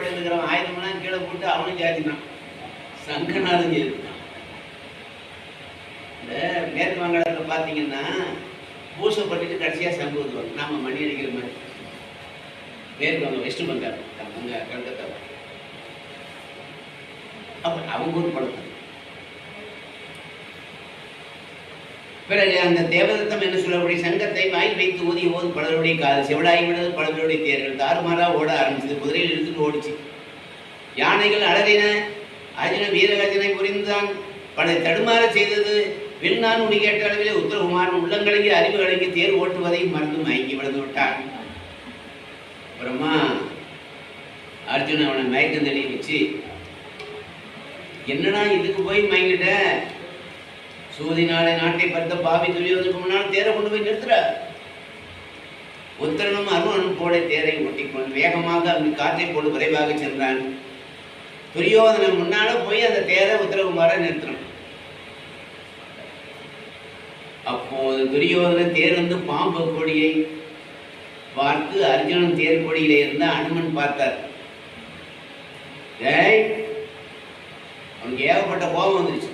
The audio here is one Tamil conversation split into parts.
இப்படி இருக்கிறவன் ஆயுதமெல்லாம் கீழே போட்டு அவனும் ஜாதினான் சங்கனாலும் ஜெயித்தான் இந்த மேற்கு வங்காளத்தில் பார்த்தீங்கன்னா பூசை பண்ணிட்டு கடைசியாக சங்கு ஊதுவாங்க நாம மணி அடிக்கிற மாதிரி. மேற்கு வங்க வெஸ்ட் பெங்கால் அங்கே கல்கத்தா. அப்போ அவங்க ஒரு பழக்கம் பிறகு அந்த தேவதத்தம் என்று சொல்லக்கூடிய சங்கத்தை வாய் வைத்து ஊதிய ஓது பலருடைய காது செவிடாகி பலருடைய தேர்கள் தாறுமாறா ஓட ஆரம்பிச்சது. குதிரையில் எடுத்துட்டு ஓடிச்சு. யானைகள் அழகின அர்ஜுன வீரகர்ஜனை புரிந்தான். பல தடுமாற செய்தது. விண்ணான் உடி கேட்ட அளவிலே உத்தரகுமாரன் உள்ளங்கலங்கி அறிவு கலங்கி தேர் ஓட்டுவதை மறந்து மயங்கி விழுந்து விட்டான். அப்புறமா அர்ஜுன் அவனை மயக்கம் தெளிய வச்சு என்னடா இதுக்கு போய் மயங்கிட்ட? சூதி நாளை நாட்டை பார்த்த பாவி துரியோதனுக்கு முன்னால் தேரை கொண்டு போய் நிறுத்துறார். உத்தரனும் அருணனும் போல தேரை ஒட்டிக்கொண்டு வேகமாக அங்கு காற்றை போட்டு விரைவாக சென்றான். துரியோதனை முன்னால போய் அந்த தேரை உத்தரகுமார நிறுத்தணும் அப்போது துரியோதனன் தேர் வந்து பாம்பு கொடியை பார்த்து அர்ஜுனன் தேர் கொடியில இருந்த அனுமன் பார்த்தார். ஏய் அவனுக்கு ஏகப்பட்ட கோபம் வந்துருச்சு.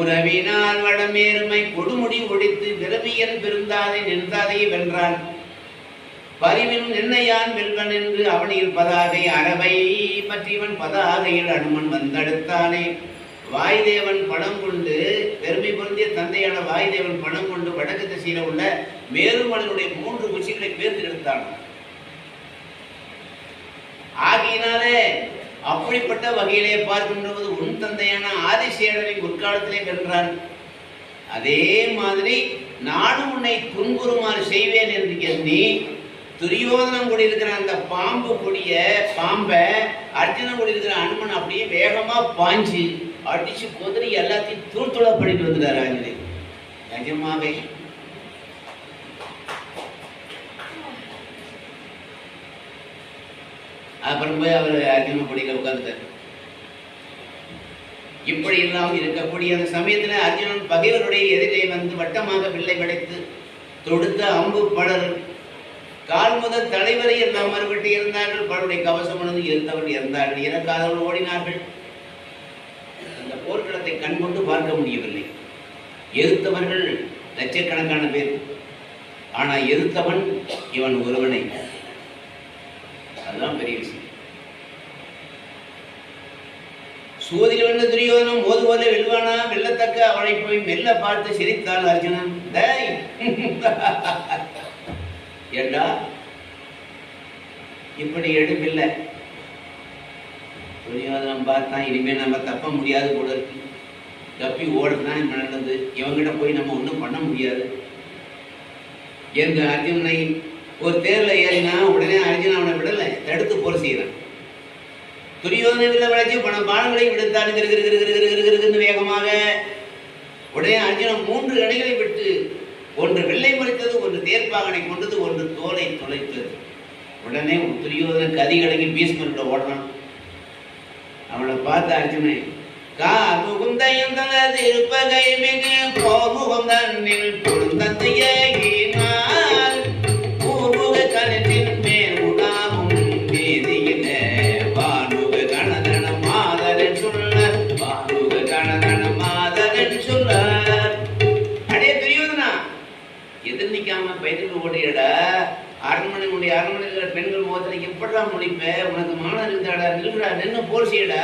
உறவினால் வடமேருமை கொடுமுடி ஒடித்து விரவியன் பெருந்தாதை நின்றாதையை வென்றான். பரிவில் நின்னையான் வெல்வன் என்று அவன் பதாகை அறவை பற்றியவன் பதாகையில் அனுமன் வந்தடுத்தானே. வாய்தேவன் பணம் கொண்டு பெருமை பொருந்திய தந்தையான வாய்தேவன் பணம் கொண்டு வடக்கு திசையில உள்ள மேருமலனுடைய மூன்று உச்சிகளை பேர்த்து எடுத்தான். ஆகையினாலே அப்படிப்பட்ட வகையிலே பார்க்கின்றது உன் தந்தையான ஆதிசேடனை முற்காலத்திலே கன்றார் அதே மாதிரி நானும் உன்னை துன்புறுமாறு செய்வேன் என்று எண்ணி துரியோதனம் கூடி இருக்கிற அந்த பாம்பு கொடிய பாம்பை அர்ஜுனன் கூடி இருக்கிற அனுமன் அப்படியே வேகமா பாஞ்சு அடிச்சு கொதிரி எல்லாத்தையும் தூள் பண்ணிட்டு வந்துட்டார் ஆஞ்சநேயர். நிஜமாவே அப்புறம் போய் அவர் அர்ஜுன கொடியில உட்கார்ந்துட்டார். இப்படி எல்லாம் இருக்கக்கூடிய அந்த சமயத்துல அர்ஜுனன் பகைவருடைய எதிரே வந்து வட்டமாக வில்லை படைத்து தொடுத்த அம்பு பலர் கால் முதல் தலைவரை எல்லாம் மறுபட்டு இருந்தார்கள். பலருடைய கவசம் உணர்ந்து இருந்தவர்கள் இருந்தார்கள். இறக்காதவர்கள் ஓடினார்கள். அந்த போர்க்களத்தை கண்கொண்டு பார்க்க முடியவில்லை. எதிர்த்தவர்கள் லட்சக்கணக்கான பேர். ஆனால் எதிர்த்தவன் இவன் ஒருவனை. அதுதான் பெரிய விஷயம். சூதில் வென்ற துரியோதனம் போது போல வெல்வானா? வெல்லத்தக்க அவனை போய் மெல்ல பார்த்து சிரித்தான் அர்ஜுனன். டேய்! ஏண்டா? இப்படி எடுப்பில்லை. துரியோதனம் பார்த்தான் இனிமேல் நம்ம தப்ப முடியாது போல இருக்கு. தப்பி ஓடுதான் இப்ப நடந்தது இவங்கிட்ட போய் நம்ம ஒன்றும் பண்ண முடியாது. என்று அர்ஜுனனை ஒரு தேர்ல ஏறினா உடனே அர்ஜுன் அவனை விடலை தடுத்து போர் செய்யறான் துரியோதனை வில்ல விளைச்சி பண பானங்களை விடுத்தான் வேகமாக. உடனே அர்ஜுனன் மூன்று கடைகளை விட்டு ஒன்று வெள்ளை முறைத்தது ஒன்று தேர்ப்பாகனை கொண்டது ஒன்று தோலை துளைத்தது. உடனே துரியோதனுக்கு கதி கலங்கி பீஸ்மர்கிட்ட ஓடணும் அவனை பார்த்த அர்ஜுனன் கார் முகுந்தையந்தனது இருப்பகை மிகு கோமுகம் தன்னில் பொருந்தந்தையினால் முகத்துல முடிப்ப உனக்கு மானம் இருந்தாடா நில்லுடா நின்று போர் செய்யடா.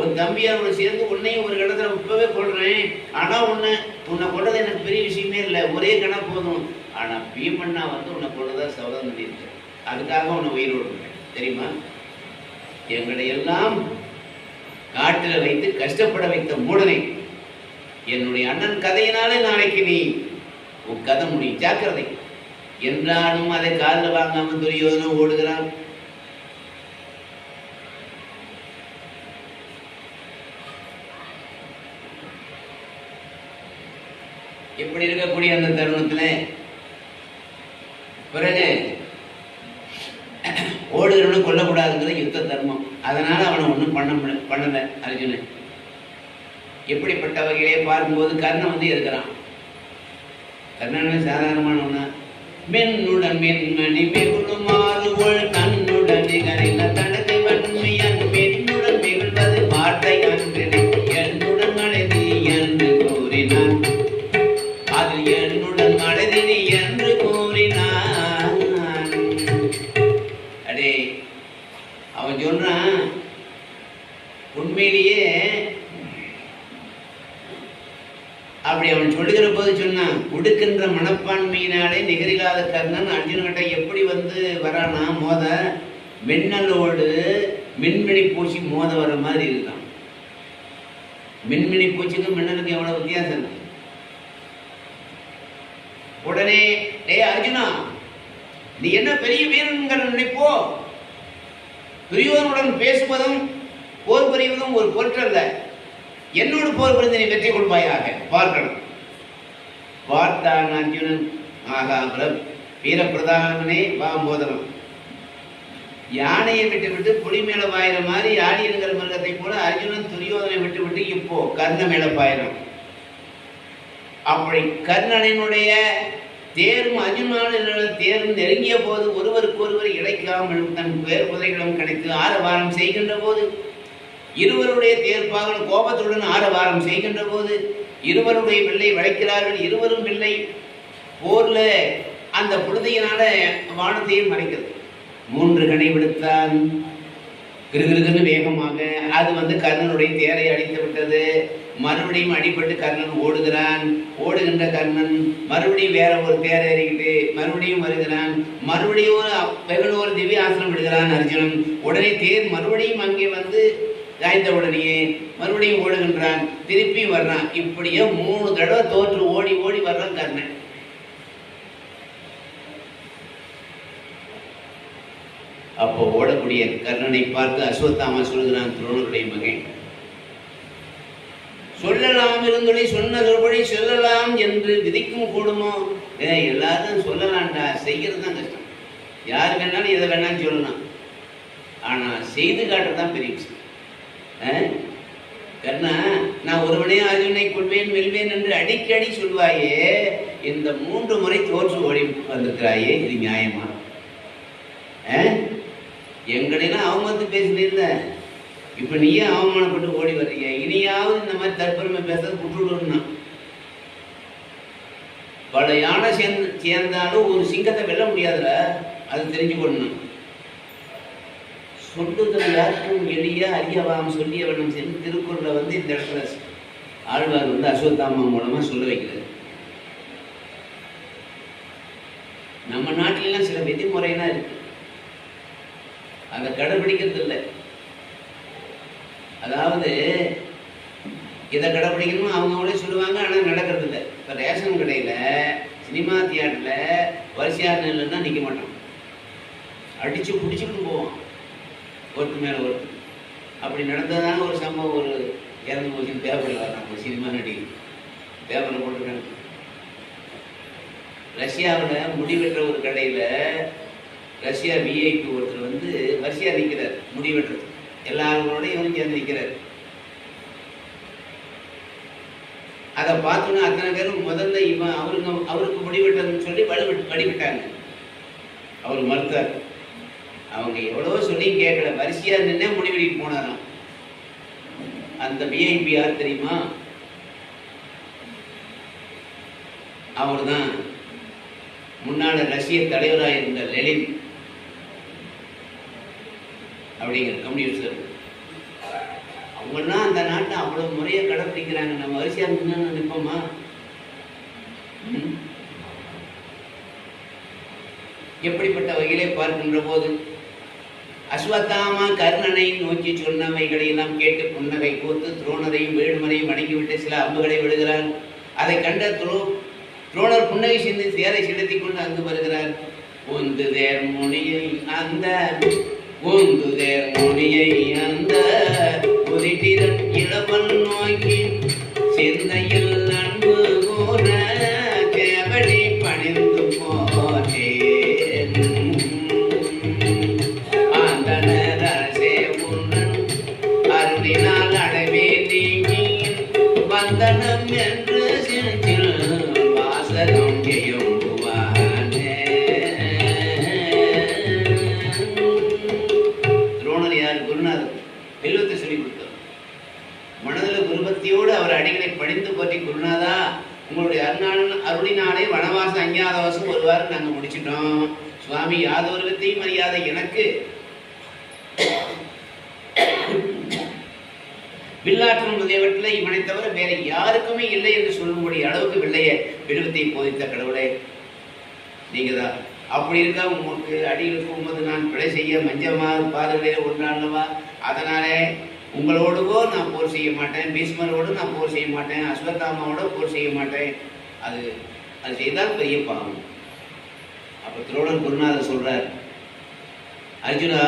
உன் தம்பியா உன்னை சேர்ந்து உன்னையும் ஒரு இடத்துல இப்பவே கொள்றேன் ஆனா உன்னை உன்னை கொண்டது எனக்கு பெரிய விஷயமே இல்லை. ஒரே கணா போதும். ஆனா பீமண்ணா வந்து உன்னை கொண்டதா சபதம் பண்ணியிருக்கேன் அதுக்காக உன்னை உயிர் விடுறேன் தெரியுமா? எங்களை எல்லாம் காட்டில் வைத்து கஷ்டப்பட வைத்த மூடனை என்னுடைய அண்ணன் கதையினாலே நாளைக்கு நீ உன் கதை முடியும். ஜாக்கிரதை. என்றாலும் அதை காலில் வாங்காமல் துரியோதனம் ஓடுகிறான். இப்படி இருக்கக்கூடிய அந்த தருணத்துல பிறகு ஓடுகிறவனும் கொல்லக்கூடாதுங்கிறது யுத்த தர்மம். அதனால அவனை ஒன்றும் பண்ண முடியல பண்ணல அர்ஜுனன். எப்படிப்பட்ட வகையிலே பார்க்கும்போது கர்ணன் வந்து இருக்கிறான் கர்ணன் சாதாரணமானவனா மென்னுடன் மென்மணி மெகுமாறு கண்ணுடன் நிகரில் நிகரின சொன்னான் மனப்பான்மையினாலே நிகரில்லாத கர்ணன் அர்ஜுன்கிட்ட எப்படி வந்து வரானா மோத மின்னலோடு மின்மினி பூச்சி மோத வர மாதிரி இருக்கான். மின்மினி பூச்சிக்கும் மின்னலுக்கும் எவ்வளவு வித்தியாசம் இருக்கு? உடனே டே அர்ஜுனா நீ என்ன பெரிய வீரன்கிற நினைப்போ துரியோதனுடன் பேசுவதும் போர் புரிவதும் ஒரு பொருட்டல்ல. என்னோடு போர் புரிந்து நீ வெற்றி கொள்வாயாக. பார்க்கணும். பார்த்தான் அர்ஜுனன் ஆகா வீரப்பிரதானே வாம்போதனம் யானையை விட்டு விட்டு புலி மேல பாயிற மாதிரி யாடி இருக்கிற மிருகத்தை போல அர்ஜுனன் துரியோதனை விட்டு விட்டு இப்போ கர்ண மேல பாயிரம் அப்படி கர்ணனினுடைய தேரும் அர்ஜுனான தேரும் நெருங்கிய போது ஒருவருக்கு ஒருவர் இழைக்காமல் தன் பேர் குதிரைகளும் கிடைத்து ஆரவாரம் செய்கின்ற போது இருவருடைய தேர்ப்பாக கோபத்துடன் ஆரவாரம் செய்கின்ற போது இருவருடைய வில்லை வளைக்கிறார்கள் இருவரும் வில்லை போர்ல அந்த புழுதியினால வானத்தையும் மறைக்கிறது மூன்று கணை விடுத்தான் கிருகிருகன்னு வேகமாக அது வந்து கர்ணனுடைய தேரை அடித்து விட்டது. மறுபடியும் அடிபட்டு கர்ணன் ஓடுகிறான். ஓடுகின்ற கர்ணன் மறுபடியும் வேற ஒரு தேரை ஏறிக்கிட்டு மறுபடியும் வருகிறான். மறுபடியும் ஒரு வெகுன ஒரு திவ்ய ஆசனம் விடுகிறான் அர்ஜுனன். உடனே தேர் மறுபடியும் அங்கே வந்து காய்ந்த உடனேயே மறுபடியும் ஓடுகின்றான். திருப்பி வர்றான். இப்படியே மூணு தடவை தோற்று ஓடி ஓடி வர்றான் கர்ணன். அப்போ ஓடக்கூடிய கர்ணனை பார்த்து அஸ்வத்தாமா சொல்கிறான் துரோணனுடைய மகன். சொல்லலாம் இருந்தொழி சொன்ன சொல்படி சொல்லலாம் என்று விதிக்கும் கூடுமோ? எல்லாரும் சொல்லலாம்டா. செய்கிறது தான் கஷ்டம். யார் வேணாலும் எதை வேணாலும் சொல்லலாம். ஆனா செய்து காட்டுறதுதான் பெரிய விஷயம். கர்ணா நான் ஒருவனே அர்ஜுனை கொள்வேன் வெல்வேன் என்று அடிக்கடி சொல்வாயே இந்த மூன்று முறை தோற்று ஓடி வந்திருக்கிறாயே இது நியாயமா? ஆ? எங்களையெல்லாம் அவமதித்து பேசுனீல்ல இப்ப நீயே அவமானப்பட்டு ஓடி வர்றீங்க. இனியாவது இந்த மாதிரி தற்பெருமை பேசுறது விட்டுவிடணும் பல யானை சேர்ந்து சேர்ந்தாலும் ஒரு சிங்கத்தை வெல்ல முடியாதுல. அது தெரிஞ்சுக்கொள்ளணும் சொல்லுதல் யாருக்கும் எளிய அறியவாம் சொல்லிய வண்ணம் சென்று திருக்குறளை வந்து இந்த இடத்துல ஆழ்வார் வந்து அஸ்வத்தாமா மூலமா சொல்ல வைக்கிறது நம்ம நாட்டிலலாம் சில விதிமுறைலாம் இருக்கு. அதை கடைபிடிக்கிறது இல்லை அதாவது இதை கடைபிடிக்கணும் அவங்களே சொல்லுவாங்க ஆனால் நடக்கிறது இல்லை இப்போ ரேஷன் கடையில் சினிமா தியேட்டரில் வரிசையாக இல்லைன்னா நிற்க மாட்டோம் அடித்து பிடிச்சிக்கிட்டு போவோம் ஒருத்து மேலே ஒருத்து அப்படி நடந்ததான ஒரு சம்பவம் ஒரு இறந்து போச்சுன்னு பேப்பரில் வர்றாங்க சினிமா நடிகை பேப்பரில் போட்டுருக்காங்க. ரஷ்யாவில் முடிவெற்ற ஒரு கடையில் ரஷ்யா விஐபி ஒருத்தர் வந்து வரிசையாக நிற்கிறார் முடிவெட்டுறது எல்லாரோடையும் இவனும் சேர்ந்து நிற்கிறார் அதை பார்த்தோன்னா அத்தனை பேரும் முதல்ல இவன் அவருக்கு அவருக்கு முடிவெட்டதுன்னு சொல்லி வலுவிட்டு வடிவிட்டாங்க அவர் மறுத்தார். அவங்க எவ்வளவோ சொல்லி கேட்கல. வரிசையா நின்று முடிவெடிக்கு போனாராம். அந்த விஐபி யார் தெரியுமா? அவர்தான் முன்னாள் ரஷ்ய தலைவராக இருந்த லெலின் அப்படிங்கிற கம்யூனிஸ்டர் அவங்கன்னா அந்த நாட்டை அவ்வளவு முறையை கடைப்பிடிக்கிறாங்க நம்ம வரிசையா நின்று நிற்போமா எப்படிப்பட்ட வகையிலே பார்க்கின்ற போது அஸ்வத்தாமா கர்ணனை நோக்கி சொன்னவைகளை எல்லாம் கேட்டு புன்னகை கூத்து துரோணரையும் வேடுமனையும் வணங்கிவிட்டு சில அம்புகளை விடுகிறார். அதை கண்ட துரோ துரோணர் புன்னகை சென்று சேரை செலுத்தி கொண்டு அங்கு வருகிறார். ஒன்று தேர் முனியை அந்த ஒன்று தேர் முனியை அந்த உதிட்டிரன் இளவன் நோக்கி சிந்தையில் வேற யாருக்குமே இல்லை என்று சொல்லும்படி அளவுக்கு வெள்ளைய விடுவத்தை போதித்த கடவுளே. நீங்க தான் அப்படி இருந்தால் உங்களுக்கு அடியில் போகும்போது நான் பிழை செய்ய மஞ்சமா பாதங்களே ஒன்றானவா அதனாலே உங்களோடவோ நான் போர் செய்ய மாட்டேன். பீஷ்மரோடு நான் போர் செய்ய மாட்டேன். அஸ்வத்தாமாவோட போர் செய்ய மாட்டேன். அது அது செய்தால் பெரிய பாவம். அப்போ துரோணர் குருநாதர் சொல்றார் அர்ஜுனா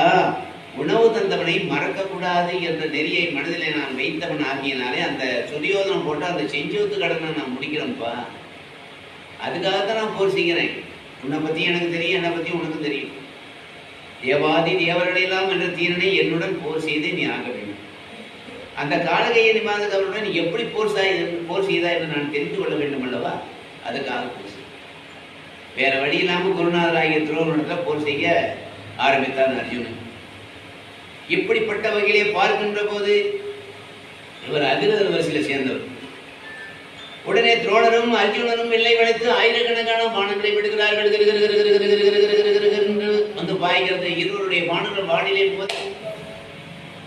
உணவு தந்தவனை மறக்கக்கூடாது என்ற நெறியை மனதிலே நான் வைத்தவன் ஆகியனாலே அந்த சுரியோதனம் போட்டு அந்த செஞ்சோத்து கடனை நான் முடிக்கிறேன்ப்பா. அதுக்காக தான் நான் போர் செய்கிறேன். உன்னை பற்றி எனக்கு தெரியும் என்னை பற்றி உனக்கு தெரியும். தேவாதி தேவர்களெல்லாம் என்ற தீரனை என்னுடன் போர் செய்தே நீ ஆக வேண்டும். அந்த காலகையை நிமாதவருடன் நீ எப்படி போர் சாய் போர் செய்தா என்று நான் தெரிந்து கொள்ள வேண்டும் அல்லவா? அதுக்காக போர் செய். வேற வழி இல்லாமல் குருநாதராகிய துரோகத்தில் போர் செய்ய ஆரம்பித்தான் அர்ஜுனன். இப்படிப்பட்ட வகையிலே பார்க்கின்ற போது இவர் அதிரதர் வரிசையில் சேர்ந்தவர். உடனே துரோணரும் அர்ஜுனனும் வெள்ளை வளைத்து ஆயிரக்கணக்கான பானங்களை விடுகிறார்கள். வந்து பாய்கிறது. இருவருடைய பானங்கள் வானிலை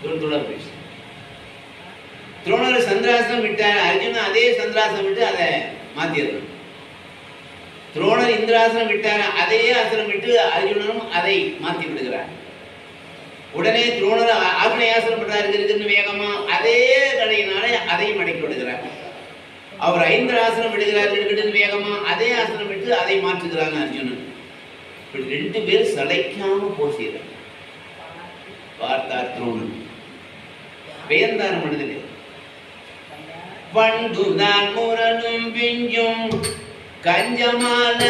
தொடர் பேசு துரோணர் சந்திராசனம் விட்டார். அர்ஜுனன் அதே சந்திராசனம் விட்டு அதை மாத்திடுறான் துரோணர் இந்திராசனம் விட்டார். அதையே ஆசனம் விட்டு அர்ஜுனனும் அதை மாற்றி விடுகிறார் உடனே துரோணர் ஆ- ஆக்னேயாசனம் பண்றாரு இருக்குன்னு வேகமா அதே கடையினாலே அதையும் அடக்கி விடுகிறார் அவர் ஐந்து ஆசனம் விடுகிறார் இருக்குன்னு வேகமா அதே ஆசனம் விட்டு அதை மாற்றுகிறாங்க அர்ஜுனன். இப்படி ரெண்டு பேர் சளைக்காம போர் பார்த்தார் துரோணன். பெயர்ந்தார் மனிதனே பண்புதான் முரணும் பிஞ்சும் கஞ்சமான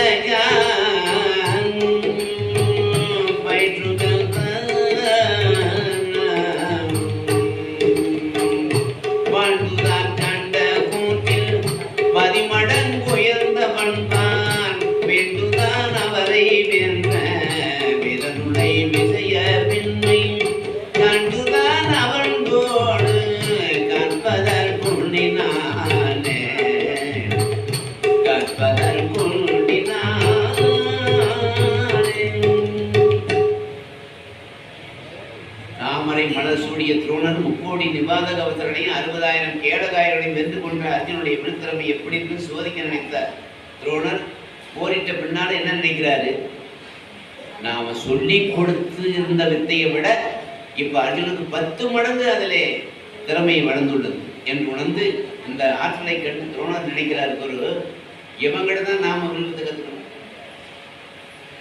துரோணர் போரிட்ட பின்னால என்ன நினைக்கிறாரு? நாம சொல்லி கொடுத்து இருந்த வித்தையை விட இப்ப அர்ஜுனுக்கு பத்து மடங்கு அதிலே திறமை வளர்ந்துள்ளது என்று உணர்ந்து இந்த ஆற்றலை கண்டு துரோணர் நினைக்கிறார் குரு இவங்கிட்ட தான் நாம விழுந்து கத்துக்கணும்.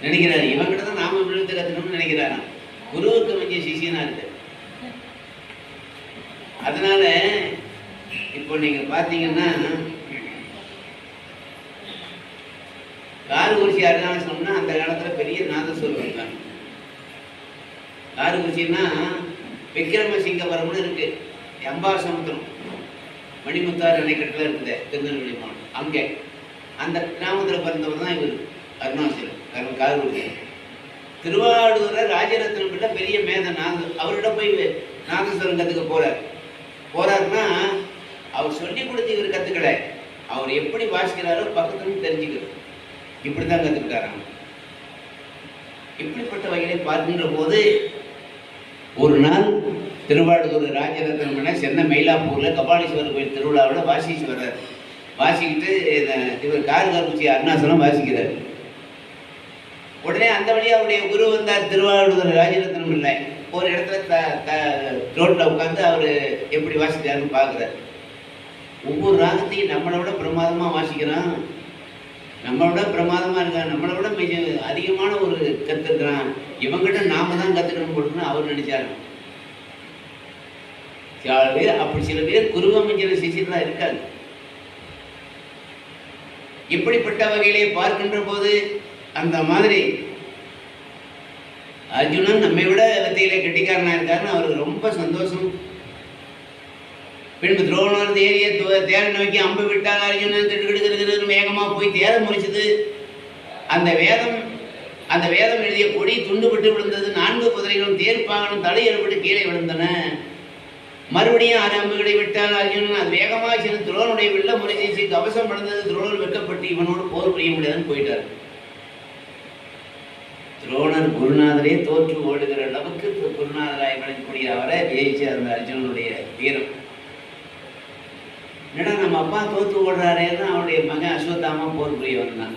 நினைக்கிறாரு இவங்கிட்ட தான் நாம விழுத்து கத்துக்கணும்னு நினைக்கிறாராம் குருவுக்கு கொஞ்சம் சிஷியனா இருக்கு. அதனால இப்போ நீங்க பாத்தீங்கன்னா காரகுறிச்சி சொன்னால் அந்த காலத்துல பெரிய நாதஸ்வரம் இருக்காங்க காரகுறிச்சின்னா விக்ரமசிங்கபுரம்னு இருக்கு. எம்பாசமுத்திரம் மணிமுத்தாறு அணைக்கட்டில் இருக்குது திருநெல்வேலி மாவட்டம். அங்கே. அந்த கிராமத்தில் பிறந்தவர் தான் இவர். அருணாச்சலம். காரகுறிச்சி திருவாரூரை ராஜரத்னம் பிள்ளை பெரிய மேத நாத அவரிடம் போய் நாதஸ்வரம் கற்றுக்க போகிறார் போறாருன்னா அவர் சொல்லி கொடுத்து இவர் கற்றுக்கல அவர் எப்படி வாசிக்கிறாரோ பக்கத்துல தெரிஞ்சுக்கிறது இப்படி தான் கற்றுக்கிட்டாராம் இப்படிப்பட்ட வகையை பார்க்கின்ற போது ஒரு நாள் திருவாரூர் ராஜரத்னம் சென்னை மயிலாப்பூரில் கபாலீஸ்வரர் கோயில் திருவிழாவில் வாசிச்சுவர்றார் வாசிக்கிட்டு இவர் கார்கார்குச்சி அருணாசலம் வாசிக்கிறார். உடனே அந்த வழியாக அவருடைய குரு வந்தார் திருவாரூர் ராஜரத்னம் இல்லை ஒரு இடத்துல த த ரோட்டில் உட்காந்து அவர் எப்படி வாசிக்கிறாருன்னு பார்க்குறாரு. ஒவ்வொரு ராகத்தையும் நம்மளை விட பிரமாதமாக வாசிக்கிறான். நம்மளை விட பிரமாதமா இருக்கான். நம்மளை விட மிக அதிகமான ஒரு கற்றுக்கிறான் இவங்கிட்ட நாம தான் கத்துக்கணும் கொடுக்கணும் அவர் நினைச்சாரு. சில பேர் அப்படி சில பேர் குருவமைஞ்சன சிசியெல்லாம் இருக்காது. இப்படிப்பட்ட வகையிலே பார்க்கின்ற போது அந்த மாதிரி அர்ஜுனன் நம்மை விட வித்தையில கெட்டிக்காரனாக இருக்காருன்னு அவருக்கு ரொம்ப சந்தோஷம். பின்பு துரோணர் தேரிய தேரை நோக்கி அம்பு விட்டால் அர்ஜுனன் திடுகிடுகிறது வேகமா போய் தேர முறிச்சது. அந்த வேதம் அந்த வேதம் எழுதிய கொடி துண்டுபட்டு விழுந்தது. நான்கு குதிரைகளும் தேர்ப்பாகனும் தலை ஏற்பட்டு கீழே விழுந்தன. மறுபடியும் ஆறு அம்புகளை விட்டால் அர்ஜுனன். அது வேகமாக சென்று துரோனுடைய வெள்ள முறை செய்து கவசம் படுந்தது துரோணர் வெட்கப்பட்டு இவனோடு போர் புரிய முடியாதுன்னு போயிட்டார். துரோணர் குருநாதரே தோற்று ஓடுகிற அளவுக்கு குருநாதராய் விளங்கக்கூடிய அவரை ஜெயிச்சு அந்த அர்ஜுனனுடைய வீரம். என்னடா நம்ம அப்பா தோத்து ஓடுறாரேன்னு அவருடைய மகன் அஸ்வத்தாமா போர் புரிய வந்தான்.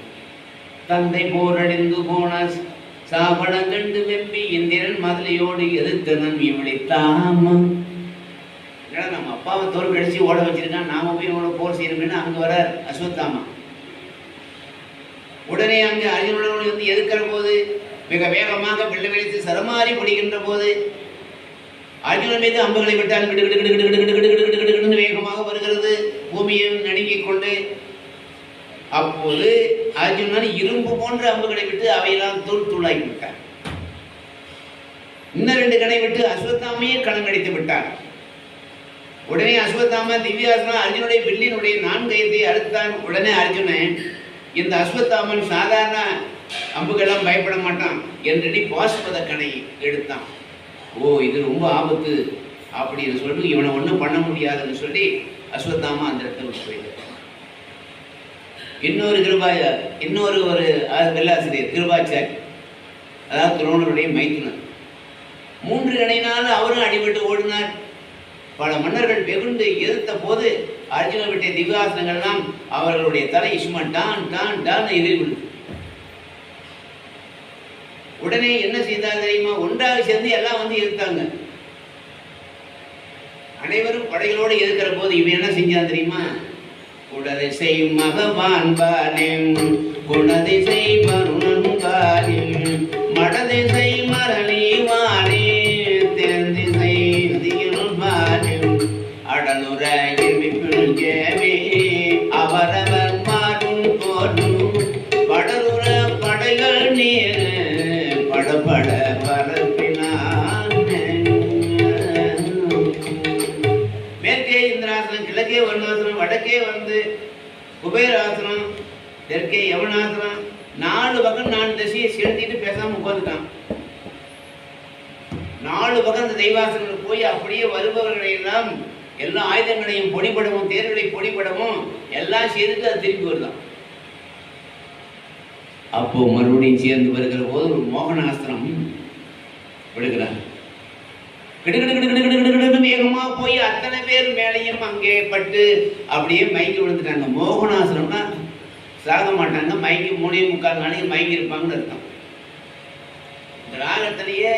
தந்தை போரடிந்து போன சாபடம் கண்டு வெம்பி இந்திரன் மதுளையோடு எதிர்த்தனன் இவளை தாமம் என்னடா நம்ம அப்பாவை தோல் கடிச்சு ஓட வச்சிருக்கான் நாம போய் இவனோட போர் செய்யணும்னு அங்க வர அஸ்வத்தாமா. உடனே அங்கே அர்ஜுனனோடு வந்து எதிர்க்கிற போது மிக வேகமாக பிள்ளை வெளித்து சரமாறி பிடிக்கின்ற போது அர்ஜுனன் மீது அம்புகளை விட்டால் கிடு கிடு கிடு கிடு கிடு கிடு கிடு கிடு கிடு கிடுன்னு வேகமாக வருகிறது பூமியை நடுங்கிக் கொண்டு அப்போது அர்ஜுனன் இரும்பு போன்ற அம்புகளை விட்டு அவையெல்லாம் தூள் தூளாகி விட்டார் இன்னும் ரெண்டு கணை விட்டு அஸ்வத்தாமையே கணங்கடித்து விட்டார் உடனே அஸ்வத்தாம திவ்யாசனா அர்ஜுனுடைய வில்லினுடைய நான்கையத்தை அறுத்தான் உடனே அர்ஜுனன் இந்த அஸ்வத்தாமன் சாதாரண அம்புக்கெல்லாம் பயப்பட மாட்டான் என்றடி பாஸ்பத கணை எடுத்தான் ஓ இது ரொம்ப ஆபத்து. அப்படின்னு சொல்லிட்டு இவனை ஒன்றும் பண்ண முடியாதுன்னு சொல்லி அஸ்வத்தாமா அந்த இடத்துல விட்டு போயிட்டார். இன்னொரு கிருபாய இன்னொரு ஒரு அஹ், வெள்ளாசிரியர் கிருபாச்சாரி. அதாவது துரோணருடைய மைத்துனர். மூன்று இணையினால் அவரும் அடிபட்டு ஓடினார். பல மன்னர்கள் வெகுண்டு எதிர்த்த போது அர்ஜுன திவாசனங்கள்லாம் திவ்யாசனங்கள்லாம் அவர்களுடைய தலை சும்மா டான் டான் டான் எதிர்விடு உடனே என்ன செய்தார் தெரியுமா? ஒன்றாக சேர்ந்து எல்லாம் வந்து எதிர்த்தாங்க அனைவரும் படைகளோடு எதிர்க்கிற போது இவன் என்ன செஞ்சான் தெரியுமா? குடதிசை செய்யும் மகவான் பாலிம் குணதை செய் வருணன் பாலிம் வடக்கே வந்து குபேராசனம் தெற்கே யவனாசனம் நாலு பக்கம் நாலு திசையை செலுத்திட்டு பேசாம உட்காந்துட்டான் நாலு பக்கம் அந்த தெய்வாசனங்கள் போய் அப்படியே வருபவர்களை எல்லாம் எல்லா ஆயுதங்களையும் பொடிபடவும் தேர்களை பொடிபடவும் எல்லாம் சேர்த்து அது திருப்பி வருதான். அப்போ மறுபடியும் சேர்ந்து வருகிற போது ஒரு மோகனாஸ்திரம் விடுகிறார் கிடுகிடு வேகமா போய் அத்தனை பேர் மேலையும் அங்கே பட்டு அப்படியே மயங்கி விழுந்துட்டாங்க. மோகனாசனம்னா சாக மாட்டாங்க. மயங்கி மூணே முக்கால் நாளைக்கு மயங்கி இருப்பாங்கன்னு அர்த்தம். இந்த ராகத்திலேயே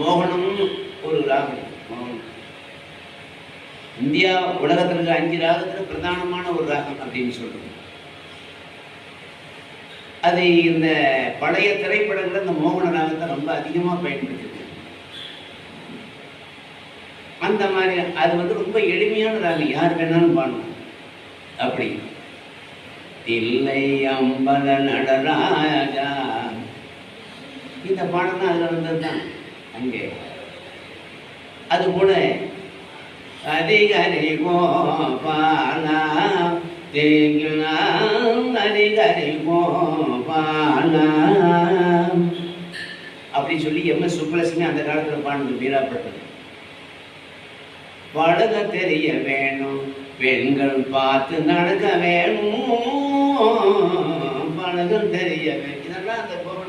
மோகனம்னு ஒரு ராகம். மோகனம். இந்தியா உலகத்தில் இருக்கிற அஞ்சு ராகத்துல பிரதானமான ஒரு ராகம் அப்படின்னு சொல்றோம். அது இந்த பழைய திரைப்படங்கள் இந்த மோகன ராகத்தை ரொம்ப அதிகமாக பயன்படுத்துது அந்த மாதிரி அது வந்து ரொம்ப எளிமையானதாக யார் வேணாலும் பாடணும் அப்படி. தில்லை அம்பல நடராஜா. இந்த பாடம் தான் அதில் வந்தது தான். அங்கே. அது கூட அதிகரி கோபாலா. தேங்கினா அதிகரி கோபாலா. அப்படின்னு சொல்லி எம்எஸ் சுப்பலட்சுமி அந்த காலத்தில் பாடுது வீராப்பட்டது படுக தெரிய வேணும். பெண்கள் பார்த்து நடக்க வேணும். பழகம் தெரிய வேணும் இதெல்லாம் அந்த கோவன்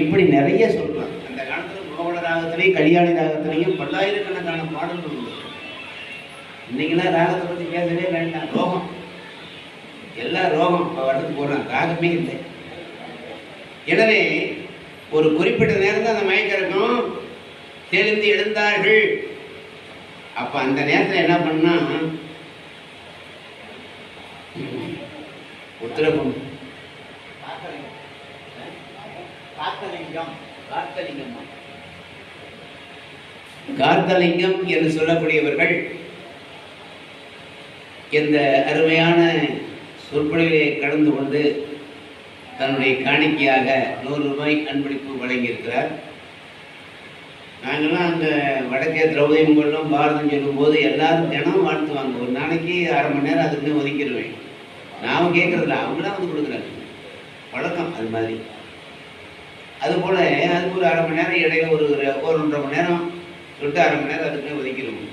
இப்படி நிறைய சொல்லலாம் அந்த காலத்துல கோவல ராகத்திலையும் கல்யாணி ராகத்திலையும் பல்லாயிரக்கணக்கான பாடல்கள் உண்டு. இன்னைக்கெல்லாம் ராகத்தை பத்தி பேசவே வேண்டாம். ரோகம். எல்லாம் ரோகம். இப்போ வரதுக்கு போடுறான் ராகமே இல்லை. எனவே ஒரு குறிப்பிட்ட நேரம் அந்த மயக்கம் இருக்கும். தெளிந்து எழுந்தார்கள். அப்ப அந்த நேரத்துல என்ன பண்ணா? உத்தரகம் கார்த்தலிங்கம். என்று சொல்லக்கூடியவர்கள் இந்த அருமையான சொற்பொழிவை கடந்து கொண்டு தன்னுடைய காணிக்கையாக நூறு ரூபாய் அன்பளிப்பு வழங்கியிருக்கிறார். நாங்கள்லாம் அந்த வடக்கே திரௌபதி முகெல்லாம் பாரதம் சொல்லும்போது எல்லாரும் தினம் வாழ்த்துவாங்க. ஒரு நாளைக்கு அரை மணி நேரம் அதுக்குன்னு ஒதுக்கிடுவேன். நாம் கேட்கறதில்ல அவங்களாம் வந்து கொடுக்குறாங்க. பழக்கம் அது மாதிரி. அதுபோல் அதுக்கு ஒரு அரை மணி நேரம் இடையில ஒரு ஒரு ஒன்றரை மணி நேரம் சொல்லிட்டு அரை மணி நேரம் அதுக்குள்ளே ஒதுக்கிடுவோம்.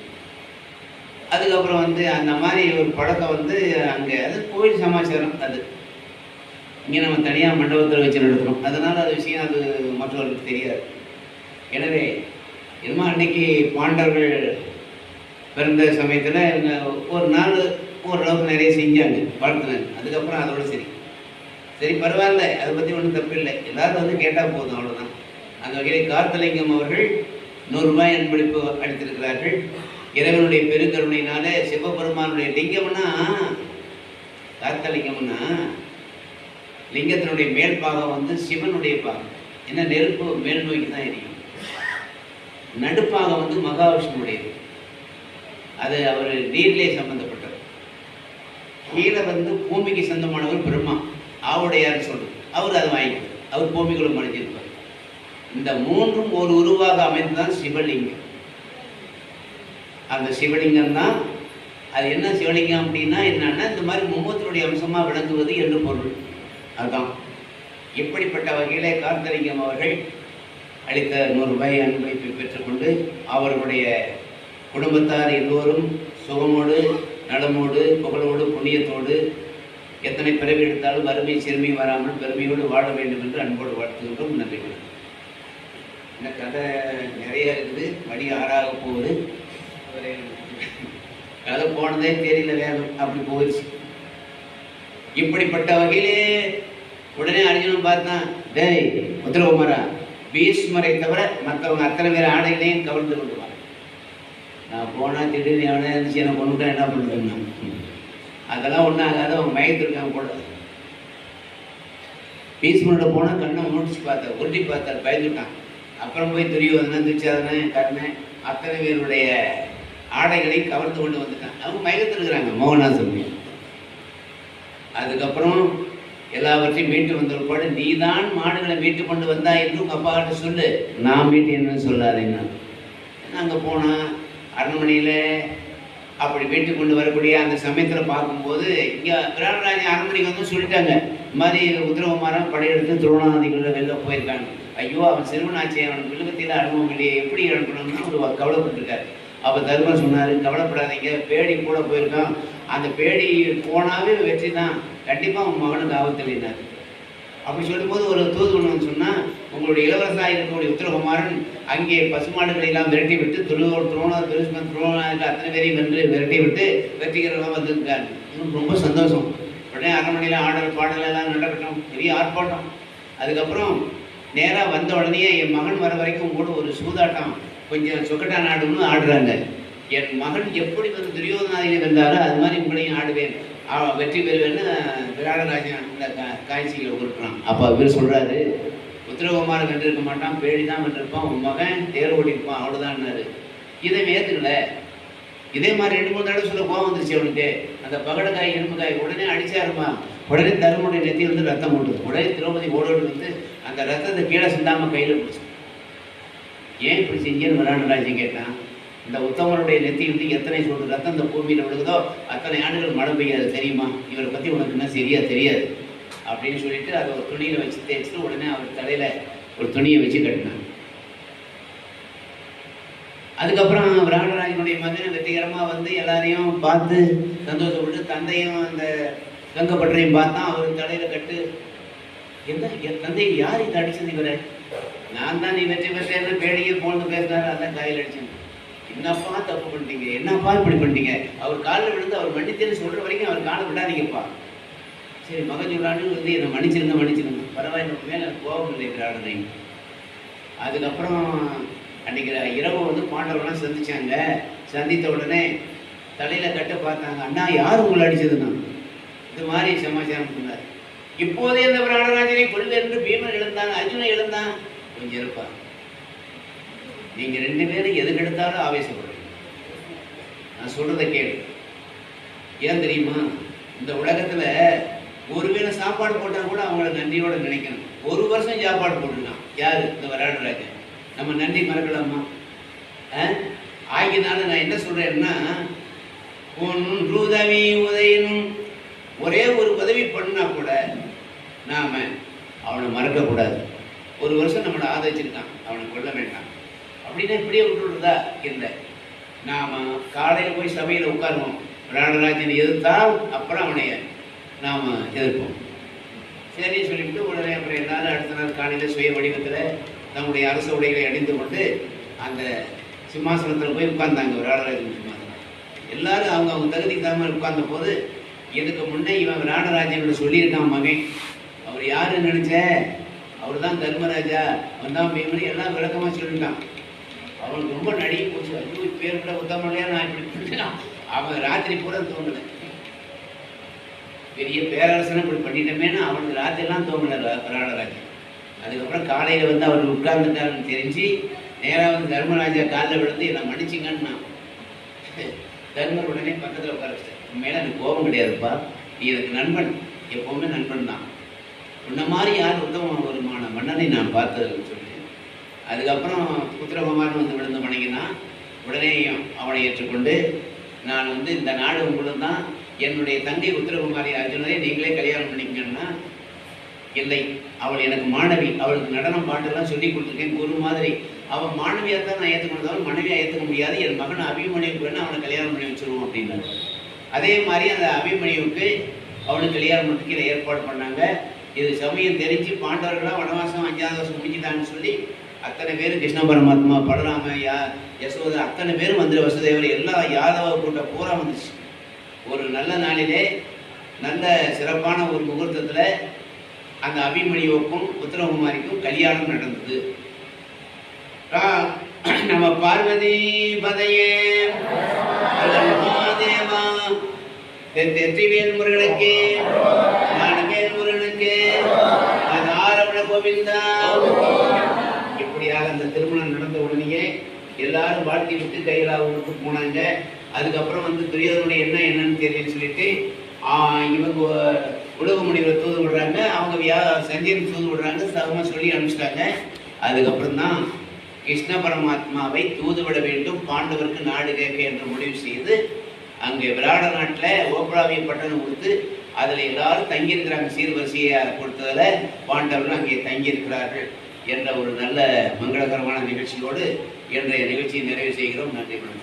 அதுக்கப்புறம் வந்து அந்த மாதிரி ஒரு பழக்கம் வந்து அங்கே அது கோயில் சமாச்சாரம் அது. இங்கே நம்ம தனியாக மண்டபத்தில் வச்சு நடத்துகிறோம் அதனால் அது விஷயம் அது மற்றவர்களுக்கு தெரியாது. எனவே என்னமோ அன்னைக்கு பாண்டவர்கள் பிறந்த சமயத்தில் ஒரு நாள் ஓரளவுக்கு நிறைய செஞ்சாங்க வளர்த்துனாங்க அதுக்கப்புறம் அதோட சரி. சரி பரவாயில்ல. அதை பற்றி ஒன்றும் தப்பு இல்லை. எல்லாரும் வந்து கேட்டால் போதும் அவ்வளோதான் அந்த வகையில் கார்த்தலிங்கம் அவர்கள் நூறுரூபாய் அன்பளிப்பு அளித்திருக்கிறார்கள். இறைவனுடைய பெருங்கருணையினால சிவபெருமானுடைய லிங்கம்னா கார்த்தலிங்கம்னா லிங்கத்தினுடைய மேல் பாகம் வந்து சிவனுடைய பாகம். என்ன நெருப்பு மேல் நோக்கி தான் எரியும். நடுப்பாக வந்து மகாவிஷ்ணுடையது அது அவர் நீர்லே சம்பந்தப்பட்டது கீழே வந்து பூமிக்கு சொந்தமானவர் பிரம்மா. ஆவுடையார் சொல்றது அவர் அதை வாங்கிக்கிறார். அவர் பூமிக்குள்ள மறைஞ்சிருப்பார். இந்த மூன்றும் ஒரு உருவாக அமைந்துதான் சிவலிங்கம். அந்த சிவலிங்கம் தான் அது என்ன சிவலிங்கம் அப்படின்னா என்னன்னா இந்த மாதிரி மும்மூத்தினுடைய அம்சமாக விளங்குவது என்று பொருள். அதுதான். இப்படிப்பட்ட வகையிலே கார்த்தலிங்கம் அவர்கள் அளித்த நூறு ரூபாய் அன்பளிப்பை பெற்றுக்கொண்டு அவர்களுடைய குடும்பத்தார் எல்லோரும் சுகமோடு நலமோடு புகழோடு புண்ணியத்தோடு எத்தனை பிறவி எடுத்தாலும் வறுமை சிறுமி வராமல் பெருமையோடு வாழ வேண்டும் என்று அன்போடு வாழ்த்துகின்றோம். நன்றி. வணக்கம். இந்த கதை நிறைய இருக்குது. மணி ஆறாக போகுது. கதை போனதே தெரியல வேகம் அப்படி போயிடுச்சு. இப்படிப்பட்ட வகையிலே உடனே அர்ஜுனன் பார்த்தான் டேய் உத்தரவுமாரா பீஷ்மரை தவிர மற்றவங்க அத்தனை பேர் ஆடைகளையும் கவர்ந்து கொண்டு நான் போனால் திடீர்னு எவனே இருந்துச்சு என்னை கொண்டுட்டா என்ன பண்ணுறேன்னா அதெல்லாம் ஒன்றும் ஆகாது அவன் மயத்திருக்கான் போல. பீஷ்மரோட போனால் கண்ணை முடிச்சு பார்த்தார் உருட்டி பார்த்தார் பயந்துட்டான். அப்புறம் போய் துரியோதனன் துச்சாதனன் கர்ணன் அத்தனை பேருடைய ஆடைகளை கவர்ந்து கொண்டு வந்துட்டான். அவங்க மயக்கத்தில் இருக்கிறாங்க மோகனாசுரமி அதுக்கப்புறம் எல்லாவற்றையும் மீட்டு வந்த ஒருபாடு நீதான் மாடுகளை மீட்டு கொண்டு வந்தா என்று உங்க அப்பா கிட்ட சொல்லு. நான் மீட்டு என்னன்னு சொல்லாதீங்க. அங்கே போனால் அரண்மனையில் அப்படி மீட்டு கொண்டு வரக்கூடிய அந்த சமயத்தில் பார்க்கும்போது இங்கே பிராணராஜ அரண்மனைக்கு வந்து சொல்லிட்டாங்க. இந்த மாதிரி உத்தரவுமாரம் படையெடுத்து துரோணாதிகளில் வெளில போயிருக்காங்க. ஐயோ அவன் சிறுவனாச்சி அவன் விழுகத்தில் அனுபவம் இல்லையே எப்படி அனுப்பணும்னு ஒரு கவலைப்பட்டிருக்காரு. அப்போ தர்மர் சொன்னார் கவலைப்படாதீங்க பேடி கூட போயிருக்கான். அந்த பேடி போனாவே வெற்றி தான் கண்டிப்பாக உன் மகனுக்கு ஆபத்து அப்படி சொல்லும்போது ஒரு தூது ஒன்று வந்து சொன்னால் உங்களுடைய இளவரசாக இருக்கக்கூடிய உத்தரகுமாரன் அங்கே பசுமாடுகளை எல்லாம் விரட்டி விட்டு துருவ துரோணர் துருஷ்மன் துரோணர் அத்தனை பேரையும் வென்று விரட்டி விட்டு வெற்றிகரமாக வந்திருக்காரு இவனுக்கு ரொம்ப சந்தோஷம். உடனே அரண்மனையில் ஆடல் பாடல் எல்லாம் நடக்கட்டும் பெரிய ஆர்ப்பாட்டம். அதுக்கப்புறம் நேராக வந்த உடனே என் மகன் வர வரைக்கும் கூட ஒரு சூதாட்டம். கொஞ்சம் சொக்கட்டா நாடுன்னு ஆடுறாங்க. என் மகன் எப்படி வந்து துரியோதனாதிகளை வென்றாரோ அது மாதிரி உங்களையும் ஆடுவேன். அவன் வெற்றி பெறுவேன்னு விராகராஜன் அந்த கா- கொடுக்குறான். அப்போ இவர் சொல்கிறாரு உத்தரகுமாரன் வென்றிருக்க மாட்டான் பேடி தான் வென்றிருப்பான் உன் மகன் தேர் ஓடிருப்பான் அவ்வளோதான்னாரு இதை ஏற்றுக்கல இதே மாதிரி ரெண்டு மூணு தடவை சொல்ல கோவம் வந்துருச்சு அவனுக்கு. அந்த பகடக்காய் எறும்புக்காய் உடனே அடிச்சாருமா? உடனே தருமனுடைய நெத்தி வந்து ரத்தம் ஓட்டுது உடனே திரௌபதி ஓடோடு வந்து அந்த ரத்தத்தை கீழே சிந்தாமல் கையில் பிடிச்சி ஏன் இப்படி செஞ்சேன்னு விராகராஜன் கேட்டான். இந்த உத்தமனுடைய நெத்தி வந்து எத்தனை சொட்டு ரத்தம் இந்த பூமியில் விழுகுதோ அத்தனை ஆண்டுகள் மழை பெய்யாது தெரியுமா? இவரை பற்றி உனக்கு என்ன சரியா தெரியாது. அப்படின்னு சொல்லிட்டு அதை ஒரு துணியில் வச்சு தேய்ச்சிட்டு உடனே அவர் தலையில் ஒரு துணியை வச்சு கட்டினாங்க அதுக்கப்புறம் ராமராஜனுடைய மகன் வெற்றிகரமாக வந்து எல்லாரையும் பார்த்து சந்தோஷப்பட்டு தந்தையும் அந்த கங்கப்பட்டரையும் பார்த்தா அவர் தலையில் கட்டு என்ன என் தந்தை யார் இதை அடிச்சது இவரை? நான் தான் நீ வெற்றி பெற்றேன்னு பேடியே போனது பேசினாரு அதான் கையில் அடிச்சேன் என்னப்பா தப்பு பண்ணிட்டீங்க? என்னப்பா இப்படி பண்ணிட்டீங்க? அவர் காலில் விழுந்து அவர் மன்னித்தேன்னு சொல்கிற வரைக்கும் அவர் காலை விடாதீங்கப்பா. சரி மகன் வந்து என்னை மன்னிச்சிருங்க மன்னிச்சிருங்க. பரவாயில்ல மேலே கோபம் இல்லை விராடனை அதுக்கப்புறம் அன்றைக்கி இரவு வந்து பாண்டவர்களாம் சந்திச்சாங்க. சந்தித்த உடனே தலையில் கட்ட பார்த்தாங்க. அண்ணா யார் உங்களை அடிச்சதுன்னா இது மாதிரி சமாச்சாரம் சொன்னார். இப்போதே இந்த பிராடராஜனை கொள்ள என்று பீமன் எழுந்தான் அர்ஜுனன் எழுந்தான் கொஞ்சம் இருப்பான் நீங்க ரெண்டு பேரும் எதுக்கு எடுத்தாலும் ஆவேசப்படுறீங்க நான் சொல்றதை கேளு. ஏன் தெரியுமா? இந்த உலகத்துல ஒருவேளை சாப்பாடு போட்டா கூட அவங்கள நன்றியோட நினைக்கணும். ஒரு வருஷம் சாப்பாடு போட்டுருக்கான் யாரு? இந்த விராடராஜன் நம்ம நன்றி மறக்கலாமா? ஆகினால நான் என்ன சொல்றேன்னா உன் உதயனும் ஒரே ஒரு உதவி பண்ணா கூட நாம அவனை மறக்கக்கூடாது. ஒரு வருஷம் நம்மளை ஆதரிச்சிருக்கான். அவனை கொல்ல வேண்டாம். அப்படின்னா இப்படியே விட்டுடுதா இல்லை. நாம் காலையில் போய் சபையில் உட்காருவோம். ராணராஜன் எதிர்த்தால் அப்புறம் அவனைய நாம் எதிர்ப்போம். சரி சொல்லிவிட்டு உடனே அப்புறம் என்னால் அடுத்த நாள் காலையில் சுய வடிவத்தில் நம்முடைய அரச உடைகளை அணிந்து கொண்டு அந்த சிம்மாசனத்தில் போய் உட்கார்ந்தாங்க ராணராஜன் சிம்மாசனம். எல்லாரும் அவங்க அவங்க தகுதிக்கு தான் உட்கார்ந்த போது இதுக்கு முன்னே இவன் ராணராஜன் சொல்லியிருக்கான் மகன். அவர் யாருன்னு நினச்ச? அவர் தான் தர்மராஜா. அவன் தான் பீமனி. எல்லாம் விளக்கமாக சொல்லிட்டான் அவனுக்கு ரொம்ப நடிகை போச்சு. ஐயோ பேர் கூட உத்தமலையா நான் இப்படி பண்ணிட்டேன் அவன் ராத்திரி பூரா தோணலை பெரிய பேரரசனை இப்படி பண்ணிட்டோமேன்னு அவனுக்கு ராத்திரிலாம் தோணலை ரா- ராணராஜன். அதுக்கப்புறம் காலையில வந்து அவர் உட்கார்ந்துட்டாருன்னு தெரிஞ்சு நேராக வந்து தர்மராஜா காலில் விழுந்து என்னை மன்னிச்சிங்கன்னு நான் தர்மர் உடனே பக்கத்தில் உட்கார வச்சிட்டார். உன் எனக்கு கோபம் கிடையாதுப்பா. நீ எனக்கு நண்பன். எப்பவுமே நண்பன் தான். உன்ன மாதிரி யார் உத்தம வருமான மன்னனை நான் பார்த்ததுன்னு சொல்லி. அதுக்கப்புறம் புத்திரகுமாரன் வந்து விழுந்து வணங்கினான். உடனே அவனை ஏற்றுக்கொண்டு நான் வந்து இந்த நாடு உங்களுக்கு தான் என்னுடைய தங்கை உத்தரகுமாரி அர்ஜுனரை நீங்களே கல்யாணம் பண்ணிக்கங்கன்னா இல்லை அவள் எனக்கு மாணவி. அவளுக்கு நடனம் பாட்டெல்லாம் சொல்லி கொடுத்துருக்கேன். குரு மாதிரி. அவன் மாணவியாக தான் நான் ஏற்றுக்கொண்டவன் மனைவியாக ஏற்றுக்க முடியாது. என் மகன் அபிமன்யுக்கு வேணும் அவனை கல்யாணம் பண்ணி வச்சுருவோம் அப்படின்னாங்க அதே மாதிரி அந்த அபிமணியுக்கு அவனுக்கு கல்யாணம் பண்ணுறதுக்கு ஏற்பாடு பண்ணாங்க. இது சமயம் தெரிஞ்சு பாண்டவர்களாக வனவாசம் அஞ்சாவது வருஷம் முடிஞ்சுதான்னு சொல்லி அத்தனை பேர் கிருஷ்ண பரமாத்மா பலராம யா யசோதா அத்தனை பேரும் வந்துரு வசுதேவர் எல்லா யாதவ கூட்டம் பூரா வந்துச்சு. ஒரு நல்ல நாளிலே நல்ல சிறப்பான ஒரு முகூர்த்தத்தில் அந்த அபிமணியோக்கும் உத்தரகுமாரிக்கும் கல்யாணம் நடந்தது. நம்ம பார்வதி பதையே மகாதேவா தெற்றிவேல் முருகனுக்கு ஞானவேல் முருகனுக்கு அது ஆரவண கோவிந்தா இப்படியாக அந்த திருமணம் நடந்த உடனேயே எல்லாரும் வாழ்த்தி விட்டு கைலாவுக்கு போனாங்க. அதுக்கப்புறம் வந்து துரியோதனுடைய என்ன என்னன்னு தெரியலன்னு சொல்லிட்டு இவங்க உலக முடிவில் தூது விடுறாங்க. அவங்க வியா சஞ்சயன் தூது விடுறாங்க. சகமாக சொல்லி அனுப்பிச்சிட்டாங்க. அதுக்கப்புறம் தான் கிருஷ்ண பரமாத்மாவை தூதுவிட வேண்டும் பாண்டவருக்கு நாடு கேட்க என்று முடிவு செய்து அங்கே விராட நாட்டில் ஓபராவிய பட்டணம் கொடுத்து அதில் எல்லாரும் தங்கியிருக்கிறாங்க. சீர்வரிசையை கொடுத்ததில் பாண்டவர்கள் அங்கே தங்கியிருக்கிறார்கள். என்ற ஒரு நல்ல மங்களகரமான நிகழ்ச்சியோடு இன்றைய நிகழ்ச்சியை நிறைவு செய்கிறோம். நன்றி வணக்கம்.